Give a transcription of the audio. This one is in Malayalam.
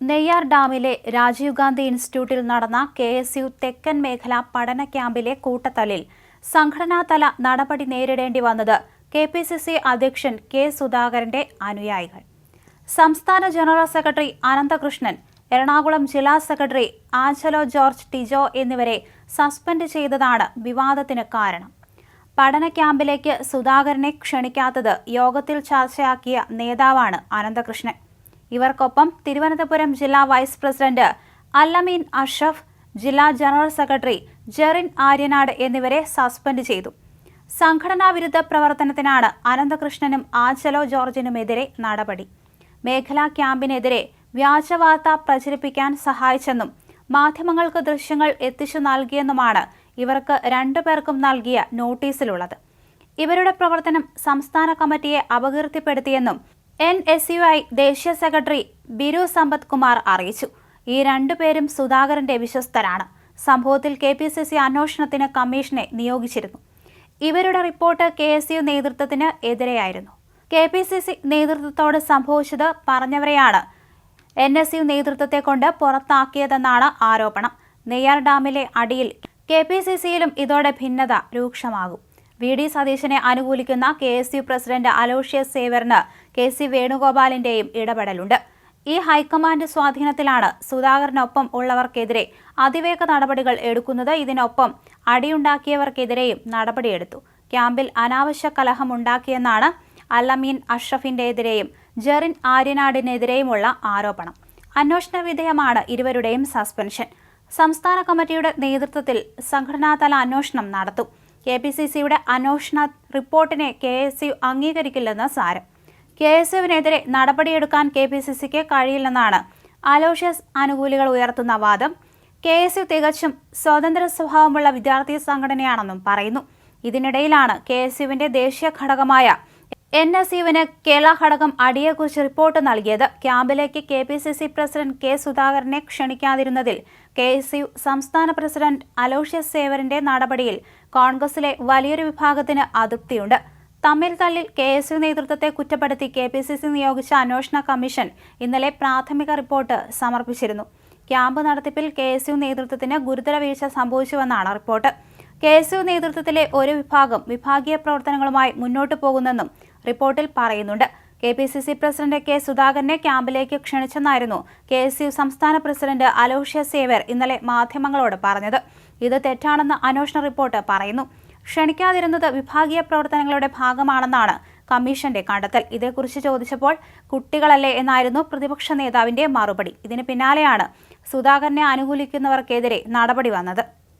നെയ്യാർ ഡാമിലെ രാജീവ് ഗാന്ധി ഇൻസ്റ്റിറ്റ്യൂട്ടിൽ നടന്ന കെ എസ് യു തെക്കൻ മേഖല പഠന ക്യാമ്പിലെ കൂട്ടത്തലിൽ സംഘടനാതല നടപടി നേരിടേണ്ടി വന്നത് കെ പി സി സി അധ്യക്ഷൻ കെ സുധാകരന്റെ അനുയായികൾ. സംസ്ഥാന ജനറൽ സെക്രട്ടറി അനന്തകൃഷ്ണൻ എറണാകുളം ജില്ലാ സെക്രട്ടറി ആഞ്ചലോ ജോർജ് ടിജോ എന്നിവരെ സസ്പെൻഡ് ചെയ്തതാണ് വിവാദത്തിന് കാരണം. പഠന ക്യാമ്പിലേക്ക് സുധാകരനെ ക്ഷണിക്കാത്തത് യോഗത്തിൽ ചർച്ചയാക്കിയ നേതാവാണ് അനന്തകൃഷ്ണൻ. ഇവർക്കൊപ്പം തിരുവനന്തപുരം ജില്ലാ വൈസ് പ്രസിഡന്റ് അല്ലമീൻ അഷ്റഫ് ജില്ലാ ജനറൽ സെക്രട്ടറി ജെറിൻ ആര്യനാട് എന്നിവരെ സസ്പെൻഡ് ചെയ്തു. സംഘടനാ വിരുദ്ധ പ്രവർത്തനത്തിനാണ് അനന്തകൃഷ്ണനും ആഞ്ചലോ ജോർജിനുമെതിരെ നടപടി. മേഖലാ ക്യാമ്പിനെതിരെ വ്യാജവാർത്ത പ്രചരിപ്പിക്കാൻ സഹായിച്ചെന്നും മാധ്യമങ്ങൾക്ക് ദൃശ്യങ്ങൾ എത്തിച്ചു നൽകിയെന്നുമാണ് ഇവർക്ക് രണ്ടുപേർക്കും നൽകിയ നോട്ടീസിലുള്ളത്. ഇവരുടെ പ്രവർത്തനം സംസ്ഥാന കമ്മിറ്റിയെ അപകീർത്തിപ്പെടുത്തിയെന്നും എൻ എസ് യു ഐ ദേശീയ സെക്രട്ടറി ബിരു സമ്പത് കുമാർ അറിയിച്ചു. ഈ രണ്ടുപേരും സുധാകരന്റെ വിശ്വസ്തരാണ്. സംഭവത്തിൽ കെ പി സി സി അന്വേഷണത്തിന് കമ്മീഷനെ നിയോഗിച്ചിരുന്നു. ഇവരുടെ റിപ്പോർട്ട് കെ എസ് യു നേതൃത്വത്തിന് എതിരെയായിരുന്നു. കെ പി സി സി നേതൃത്വത്തോട് സംഭവിച്ചത് പറഞ്ഞവരെയാണ് എൻ എസ് യു നേതൃത്വത്തെ കൊണ്ട് പുറത്താക്കിയതെന്നാണ് ആരോപണം. നെയ്യാർ ഡാമിലെ അടിയിൽ കെ പി സി സിയിലും ഇതോടെ ഭിന്നത രൂക്ഷമാകും. വി ഡി സതീശനെ അനുകൂലിക്കുന്ന K S U president Aloysius സേവറിന് K C വേണുഗോപാലിന്റെയും ഇടപെടലുണ്ട്. ഈ ഹൈക്കമാൻഡ് സ്വാധീനത്തിലാണ് സുധാകരനൊപ്പം ഉള്ളവർക്കെതിരെ അതിവേഗ നടപടികൾ എടുക്കുന്നത്. ഇതിനൊപ്പം അടിയുണ്ടാക്കിയവർക്കെതിരെയും നടപടിയെടുത്തു. ക്യാമ്പിൽ അനാവശ്യ കലഹമുണ്ടാക്കിയെന്നാണ് അല്ലമീൻ അഷ്റഫിന്റെതിരെയും ജെറിൻ ആര്യനാടിനെതിരെയുമുള്ള ആരോപണം. അന്വേഷണ വിധേയമാണ് ഇരുവരുടെയും സസ്പെൻഷൻ. സംസ്ഥാന കമ്മിറ്റിയുടെ നേതൃത്വത്തിൽ സംഘടനാതല അന്വേഷണം നടത്തും. കെ പി സി സിയുടെ അന്വേഷണ റിപ്പോർട്ടിനെ കെ എസ് യു അംഗീകരിക്കില്ലെന്ന് സാരം. കെ എസ് യുവിനെതിരെ നടപടിയെടുക്കാൻ കെ പി സി സിക്ക് കഴിയില്ലെന്നാണ് അലോഷ്യസ് അനുകൂലികൾ ഉയർത്തുന്ന വാദം. കെ എസ് യു തികച്ചും സ്വതന്ത്ര സ്വഭാവമുള്ള വിദ്യാർത്ഥി സംഘടനയാണെന്നും പറയുന്നു. ഇതിനിടയിലാണ് കെ എസ് യുവിന്റെ ദേശീയ ഘടകമായ എൻ എസ് യുവിന് കേരള ഘടകം അടിയെക്കുറിച്ച് റിപ്പോർട്ട് നൽകിയത്. ക്യാമ്പിലേക്ക് K P C C president K സുധാകരനെ ക്ഷണിക്കാതിരുന്നതിൽ കെ എസ് യു സംസ്ഥാന പ്രസിഡന്റ് അലോഷ്യസ് സേവറിന്റെ നടപടിയിൽ കോൺഗ്രസിലെ വലിയൊരു വിഭാഗത്തിന് അതൃപ്തിയുണ്ട്. തമ്മിൽ തള്ളിൽ കെ എസ് യു നേതൃത്വത്തെ കുറ്റപ്പെടുത്തി കെ പി സി സി നിയോഗിച്ച അന്വേഷണ കമ്മീഷൻ ഇന്നലെ പ്രാഥമിക റിപ്പോർട്ട് സമർപ്പിച്ചിരുന്നു. ക്യാമ്പ് നടത്തിപ്പിൽ കെ എസ് യു നേതൃത്വത്തിന് ഗുരുതര വീഴ്ച സംഭവിച്ചുവെന്നാണ് റിപ്പോർട്ട്. കെ എസ് യു നേതൃത്വത്തിലെ ഒരു വിഭാഗം വിഭാഗീയ പ്രവർത്തനങ്ങളുമായി മുന്നോട്ടു പോകുന്നെന്നും റിപ്പോർട്ടിൽ പറയുന്നുണ്ട്. K P C C president K സുധാകരനെ ക്യാമ്പിലേക്ക് ക്ഷണിച്ചെന്നായിരുന്നു കെ എസ് യു സംസ്ഥാന പ്രസിഡന്റ് അലോഷ്യ സേവർ ഇന്നലെ മാധ്യമങ്ങളോട് പറഞ്ഞത്. ഇത് തെറ്റാണെന്ന് അന്വേഷണ റിപ്പോർട്ട് പറയുന്നു. ക്ഷണിക്കാതിരുന്നത് വിഭാഗീയ പ്രവർത്തനങ്ങളുടെ ഭാഗമാണെന്നാണ് കമ്മീഷന്റെ കണ്ടെത്തൽ. ഇതേക്കുറിച്ച് ചോദിച്ചപ്പോൾ കുട്ടികളല്ലേ എന്നായിരുന്നു പ്രതിപക്ഷ നേതാവിന്റെ മറുപടി. ഇതിന് പിന്നാലെയാണ് സുധാകരനെ അനുകൂലിക്കുന്നവർക്കെതിരെ നടപടി വന്നത്.